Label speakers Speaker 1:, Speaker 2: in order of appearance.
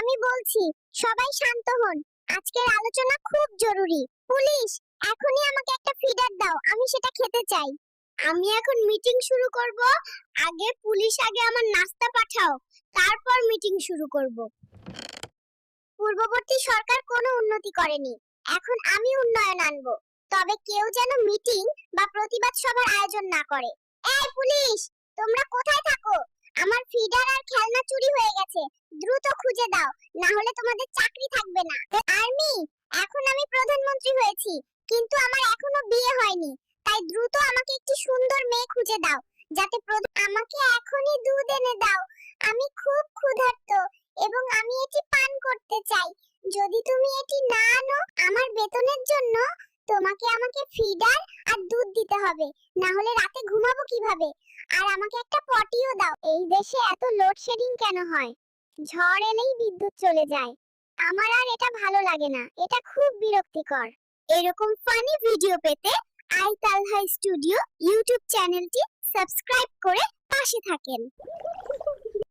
Speaker 1: আমি বলছি, সবাই শান্ত হন। আজকের আলোচনা খুব জরুরি। পুলিশ, এখনই আমাকে একটা ফিডার দাও, আমি সেটা খেতে চাই। আমি এখন মিটিং শুরু করব। আগে পুলিশ, আগে আমার নাস্তা পাঠাও। তারপর মিটিং শুরু করব। পূর্ববর্তী সরকার কোনো উন্নতি করেনি। এখন আমি উন্নয়ন আনব। তবে কেউ যেন মিটিং বা প্রতিবাদ সভার আয়োজন না করে। এই পুলিশ, তোমরা কোথায় থাকো? আমার ফিডার আর খেলনা চুরি হয়ে গেছে। দ্রুত খুঁজে দাও না হলে তোমাদের চাকরি থাকবে না। আর্মি, এখন আমি প্রধানমন্ত্রী হয়েছি, কিন্তু আমার এখনও বিয়ে হয়নি। তাই দ্রুত আমাকে একটি সুন্দর মেয়ে খুঁজে দাও, যাতে আমাকে এখনই দুধ এনে দাও। আমি খুব ক্ষুধার্ত, এবং আমি এটি পান করতে চাই। যদি তুমি এটি না তোমাকে আমাকে ফিডার আর দুধ দিতে হবে না হলে রাতে ঘুমাবো কীভাবে? আর আমাকে একটা পটিও দাও। এই দেশে এত লোডশেডিং কেন হয়? ঝড় এলেই বিদ্যুৎ চলে যায়। আমার আর এটা ভালো লাগে না। এটা খুব বিরক্তিকর। এরকম ফানি ভিডিও পেতে আই তালহা স্টুডিও ইউটিউব চ্যানেলটি সাবস্ক্রাইব করে পাশে থাকেন।